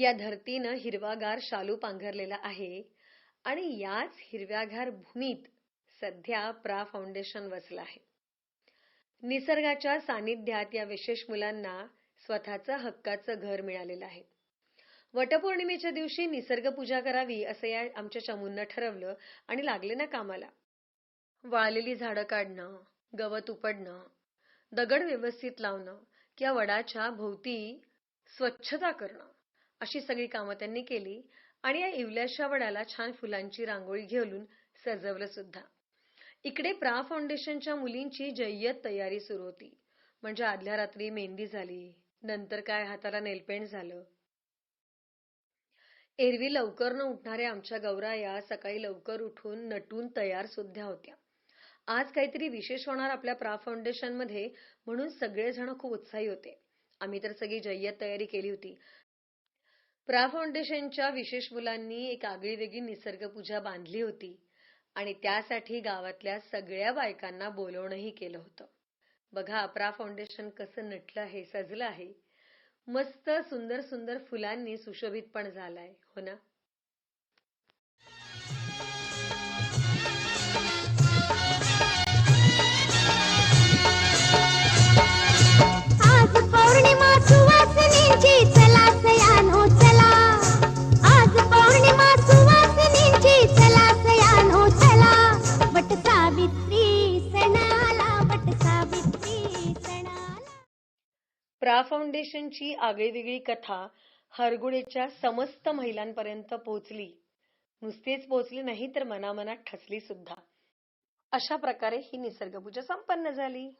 या धरतीनं हिरवागार शालू पांघरलेला आहे आणि याच हिरव्यागार भूमीत सध्या प्रा फाउंडेशन वसलं आहे. निसर्गाच्या सानिध्यात या विशेष मुलांना स्वतःचं हक्काचं घर मिळालेलं आहे. वटपौर्णिमेच्या दिवशी निसर्ग पूजा करावी असं या आमच्या चमूंना ठरवलं आणि लागले ना कामाला. वाळलेली झाडं काढणं गवत उपडणं दगड व्यवस्थित लावणं किंवा वडाच्या भोवती स्वच्छता करणं. अशी सगळी कामं त्यांनी केली आणि या इवल्याशा वडाला छान फुलांची रांगोळी घेऊन सजवलं सुद्धा. इकडे प्रा फाउंडेशनच्या मुलींची जय्यत तयारी सुरू होती. म्हणजे आदल्या रात्री मेहंदी झाली नंतर काय हाताला नेलपेंट झालं. एरवी लवकर न उठणाऱ्या आमच्या गौरा या सकाळी लवकर उठून नटून तयार सुद्धा होत्या. आज काहीतरी विशेष होणार आपल्या प्रा फाउंडेशनमध्ये म्हणून सगळेजण खूप उत्साही होते. आम्ही तर सगळी जय्यत तयारी केली होती. प्रा फाउंडेशनच्या विशेष मुलांनी एक आगळी वेगळी निसर्ग पूजा बांधली होती आणि त्यासाठी गावातल्या सगळ्या बायकांना बोलवणंही केलं होतं. बघा प्रा फाउंडेशन कसं नटलं आहे सजलं आहे. मस्त सुंदर सुंदर फुलांनी सुशोभित पण झालाय हो ना? प्रा फाउंडेशनची आगळीवेगळी कथा हरगुळेच्या समस्त महिलांपर्यंत पोहोचली. नुसतीच पोहोचली नाही तर मनामनात ठसली सुद्धा. अशा प्रकारे ही निसर्गपूजा संपन्न झाली.